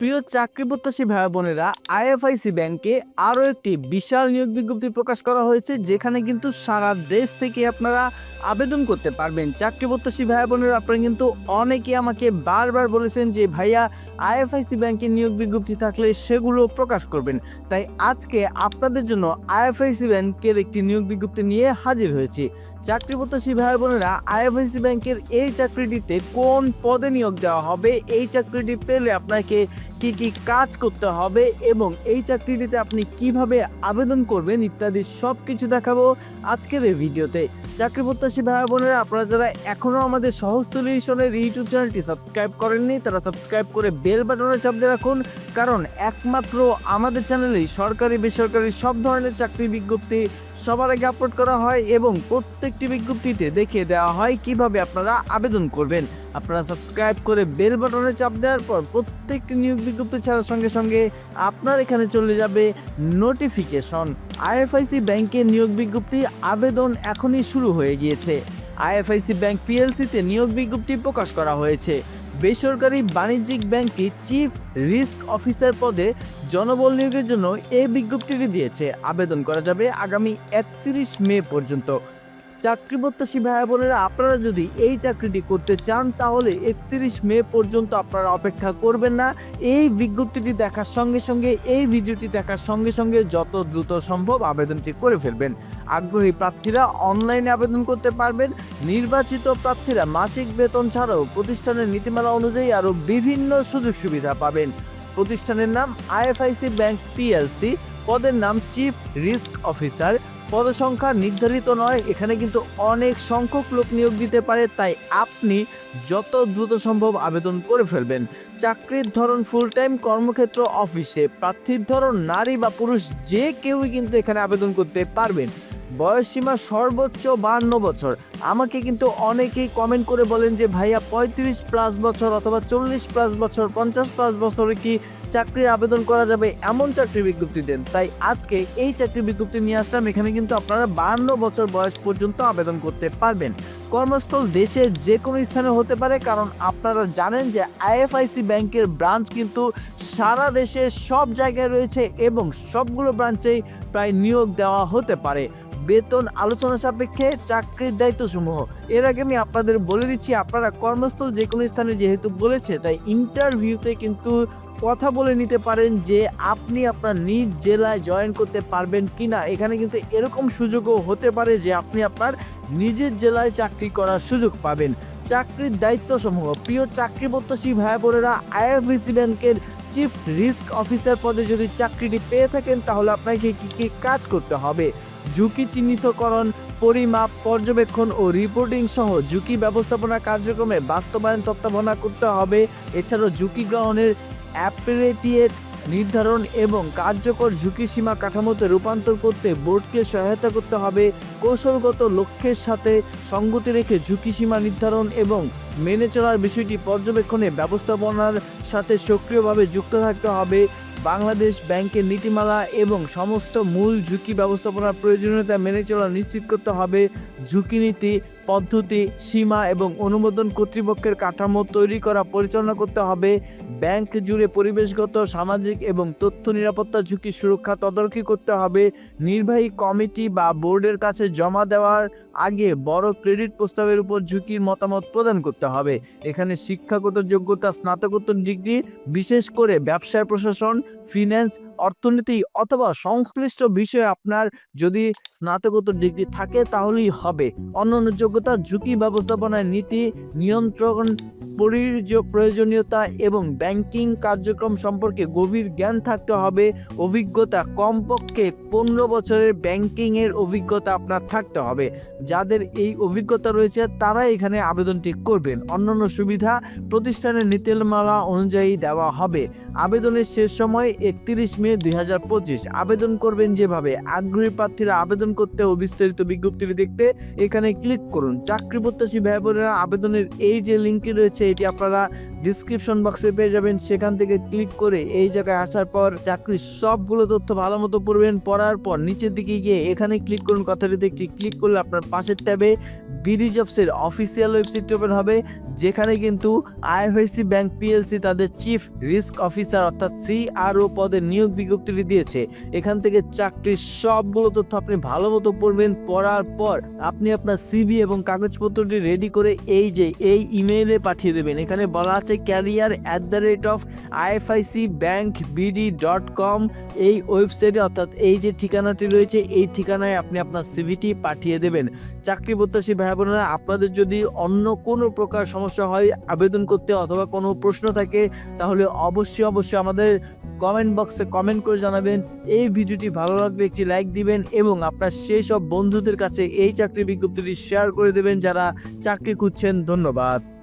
প্রিয় চাকরি প্রত্যাশী ভাই বোনেরা, আইএফআইসি ব্যাংকে আরও একটি বিশাল নিয়োগ বিজ্ঞপ্তি প্রকাশ করা হয়েছে, যেখানে কিন্তু সারা দেশ থেকে আপনারা আবেদন করতে পারবেন। চাকরি প্রত্যাশী ভাই বোনেরা, আপনারা কিন্তু অনেকে আমাকে বারবার বলেছেন যে, ভাইয়া, আইএফআইসি ব্যাংকের নিয়োগ বিজ্ঞপ্তি থাকলে সেগুলো প্রকাশ করবেন। তাই আজকে আপনাদের জন্য আইএফআইসি ব্যাংকের একটি নিয়োগ বিজ্ঞপ্তি নিয়ে হাজির হয়েছি। চাকরি প্রত্যাশী ভাই বোনেরা, আইএফআইসি ব্যাংকের এই চাকরিটিতে কোন পদে নিয়োগ দেওয়া হবে, এই চাকরিটি পেলে আপনাকে কি কি কাজ করতে হবে এবং এই চাকরিটিতে আপনি কীভাবে আবেদন করবেন ইত্যাদি সব কিছু দেখাবো আজকের এই ভিডিওতে। চাকরি প্রত্যাশী ভাই বোনেরা, আপনারা যারা এখনও আমাদের সহজ সলিউশনের ইউটিউব চ্যানেলটি সাবস্ক্রাইব করেননি, তারা সাবস্ক্রাইব করে বেল বাটনে চাপ দিয়ে রাখুন, কারণ একমাত্র আমাদের চ্যানেলেই সরকারি, বেসরকারি সব ধরনের চাকরি বিজ্ঞপ্তি সবার আগে আপলোড করা হয় এবং প্রত্যেকটি বিজ্ঞপ্তিতে দেখিয়ে দেওয়া হয় কীভাবে আপনারা আবেদন করবেন। আপনারা সাবস্ক্রাইব করে বেল বাটনে চাপ দেওয়ার পর প্রত্যেকটি নিয়োগ বিজ্ঞপ্তি ছাড়ার সঙ্গে সঙ্গে আপনার এখানে চলে যাবে নোটিফিকেশন আইএফআইসি ব্যাংকের নিয়োগ বিজ্ঞপ্তি, আবেদন এখনই শুরু হয়ে গিয়েছে। আইএফআইসি ব্যাংক পিএলসিতে নিয়োগ বিজ্ঞপ্তি প্রকাশ করা হয়েছে। বেসরকারি বাণিজ্যিক ব্যাংকে চিফ রিস্ক অফিসার পদে জনবল নিয়োগের জন্য এই বিজ্ঞপ্তিটি দিয়েছে। আবেদন করা যাবে আগামী একত্রিশ মে পর্যন্ত। চাকরি প্রত্যাশী ভাই বোনেরা, আপনারা যদি এই চাকরিটি করতে চান, তাহলে একত্রিশ মে পর্যন্ত আপনারা অপেক্ষা করবেন না। এই বিজ্ঞপ্তিটি দেখার সঙ্গে সঙ্গে, এই ভিডিওটি দেখার সঙ্গে সঙ্গে যত দ্রুত সম্ভব আবেদনটি করে ফেলবেন। আগ্রহী প্রার্থীরা অনলাইনে আবেদন করতে পারবেন। নির্বাচিত প্রার্থীরা মাসিক বেতন ছাড়াও প্রতিষ্ঠানের নীতিমালা অনুযায়ী আরও বিভিন্ন সুযোগ সুবিধা পাবেন। প্রতিষ্ঠানের নাম আইএফআইসি ব্যাংক পিএলসি, পদের নাম চিফ রিস্ক অফিসার পদসংখ্যা নির্ধারিত নয়, এখানে কিন্তু অনেক সংখ্যক লোক নিয়োগ দিতে পারে, তাই আপনি যত দ্রুত সম্ভব আবেদন করে ফেলবেন। চাকরির ধরন ফুল টাইম কর্মক্ষেত্র অফিসে প্রার্থীর ধরন নারী বা পুরুষ, যে কেউই কিন্তু এখানে আবেদন করতে পারবেন। বয়স সীমা সর্বোচ্চ বান্ন বছর। আমাকে কিন্তু অনেকেই কমেন্ট করে বলেন যে, ভাইয়া, পঁয়ত্রিশ প্লাস বছর অথবা চল্লিশ প্লাস বছর, পঞ্চাশ প্লাস বছরে কি চাকরির আবেদন করা যাবে? এমন চাকরি বিজ্ঞপ্তি দেন। তাই আজকে এই চাকরি বিজ্ঞপ্তি নিয়ে আসলাম। এখানে কিন্তু আপনারা বান্ন বছর বয়স পর্যন্ত আবেদন করতে পারবেন। কর্মস্থল দেশের যে কোনো স্থানে হতে পারে, কারণ আপনারা জানেন যে আইএফআইসি ব্যাংকের ব্রাঞ্চ কিন্তু সারা দেশে সব জায়গায় রয়েছে এবং সবগুলো ব্রাঞ্চেই প্রায় নিয়োগ দেওয়া হতে পারে। বেতন আলোচনা সাপেক্ষে চাকরির দায়িত্বসমূহ। এর আগে আমি আপনাদের বলে দিচ্ছি, আপনারা কর্মস্থল যে কোনো স্থানে যেহেতু বলেছে, তাই ইন্টারভিউতে কিন্তু কথা বলে নিতে পারেন যে আপনি আপনার নিজ জেলায় জয়েন করতে পারবেন কি না এখানে কিন্তু এরকম সুযোগও হতে পারে যে আপনি আপনার নিজের জেলায় চাকরি করার সুযোগ পাবেন। চাকরির দায়িত্বসমূহ। প্রিয় চাকরি প্রত্যাশী ভাই বোনেরা আইএফবিসি ব্যাংকের চিফ রিস্ক অফিসার পদে যদি চাকরিটি পেয়ে থাকেন, তাহলে আপনাকে কী কী কাজ করতে হবে? ঝুঁকি চিহ্নিতকরণ পরিমাপ, পর্যবেক্ষণ ও রিপোর্টিং সহ ঝুঁকি ব্যবস্থাপনা কার্যক্রমে বাস্তবায়ন তত্ত্বাবনা করতে হবে। এছাড়াও ঝুঁকি গ্রহণের অ্যাপারেটিয়েট নির্ধারণ এবং কার্যকর ঝুঁকি সীমা কাঠামোতে রূপান্তর করতে বোর্ডকে সহায়তা করতে হবে। কৌশলগত লক্ষ্যের সাথে সঙ্গতি রেখে ঝুঁকি সীমা নির্ধারণ এবং মেনে চলার বিষয়টি পর্যবেক্ষণে ব্যবস্থাপনার সাথে সক্রিয়ভাবে যুক্ত থাকতে হবে। বাংলাদেশ ব্যাংকের নীতিমালা এবং সমস্ত মূল ঝুঁকি ব্যবস্থাপনার প্রয়োজনীয়তা মেনে চলা নিশ্চিত করতে হবে ঝুঁকি নীতি পদ্ধতি, সীমা এবং অনুমোদন কর্তৃপক্ষের কাঠামো তৈরি করা পরিচালনা করতে হবে। ব্যাংক জুড়ে পরিবেশগত, সামাজিক এবং তথ্য নিরাপত্তা ঝুঁকি সুরক্ষা তদারকি করতে হবে। নির্বাহী কমিটি বা বোর্ডের কাছে জমা দেওয়ার আগে বড় ক্রেডিট প্রস্তাবের উপর ঝুঁকির মতামত প্রদান করতে হবে। এখানে শিক্ষাগত যোগ্যতা, স্নাতকোত্তর ডিগ্রি, বিশেষ করে ব্যবসায় প্রশাসন, ফিন্যান্স অর্থনীতি অথবা সংশ্লিষ্ট বিষয়ে আপনার যদি স্নাতকোত্তর ডিগ্রি থাকে তাহলেই হবে। অন্যান্য যোগ্যতা, ঝুঁকি ব্যবস্থাপনায় নীতি নিয়ন্ত্রণ পরির্য- প্রয়োজনীয়তা এবং ব্যাংকিং কার্যক্রম সম্পর্কে গভীর জ্ঞান থাকতে হবে, অভিজ্ঞতা কমপক্ষে পনেরো বছরের ব্যাংকিংয়ের অভিজ্ঞতা আপনার থাকতে হবে। যাদের এই অভিজ্ঞতা রয়েছে তারা এখানে আবেদনটি করবেন। অন্যান্য সুবিধা প্রতিষ্ঠানের নীতিমালা অনুযায়ী দেওয়া হবে। আবেদনের শেষ সময় একত্রিশ মে দুই হাজার পঁচিশ। আবেদন করবেন যেভাবে। আগ্রহী প্রার্থীরা আবেদন করতে ও বিস্তারিত বিজ্ঞপ্তিটি দেখতে এখানে ক্লিক করুন। চাকরি প্রত্যাশী ভাই আবেদনের এই যে লিঙ্কটি রয়েছে এটি আপনারা ডিসক্রিপশন বক্সে পেয়ে যাবেন। সেখান থেকে ক্লিক করে এই জায়গায় আসার পর চাকরির সবগুলো তথ্য ভালো মতো পড়বেন। পড়ার পর নিচের দিকে গিয়ে এখানে ক্লিক করুন। কথাটিতে একটি ক্লিক করলে আপনার পাশের ট্যাবে বিডি জবসের অফিসিয়াল ওয়েবসাইট ওপেন হবে। যেখানে কিন্তু আইএফআইসি ব্যাংক পিএলসি তাদের চিফ রিস্ক অফিসার অর্থাৎ সিআরও পদের নিয়োগ বিজ্ঞপ্তিটি দিয়েছে। এখান থেকে চাকরির সবগুলো তথ্য আপনি ভালো মতো পড়বেন। পড়ার পর আপনি আপনার সিবি এবং কাগজপত্রটি রেডি করে এই যে, এই ইমেইলে পাঠিয়ে দেবেন। এখানে বলা আছে career at the rate of IFIC bank BD dot com এই ওয়েবসাইটে অর্থাৎ এই যে ঠিকানাটি রয়েছে, এই ঠিকানায় আপনি আপনার সিভিটি পাঠিয়ে দেবেন। চাকরি প্রত্যাশী ভাই বোনেরা, আপনাদের যদি অন্য কোনো প্রকার সমস্যা হয়, আবেদন করতে অথবা কোনো প্রশ্ন থাকে, তাহলে অবশ্যই অবশ্যই আমাদের কমেন্ট বক্সে কমেন্ট করে জানাবেন। এই ভিডিওটি ভালো লাগলে একটি লাইক দিবেন এবং আপনার সেই সব বন্ধুদের কাছে এই চাকরি বিজ্ঞপ্তিটি শেয়ার করে দেবেন যারা চাকরি খুঁজছেন। ধন্যবাদ।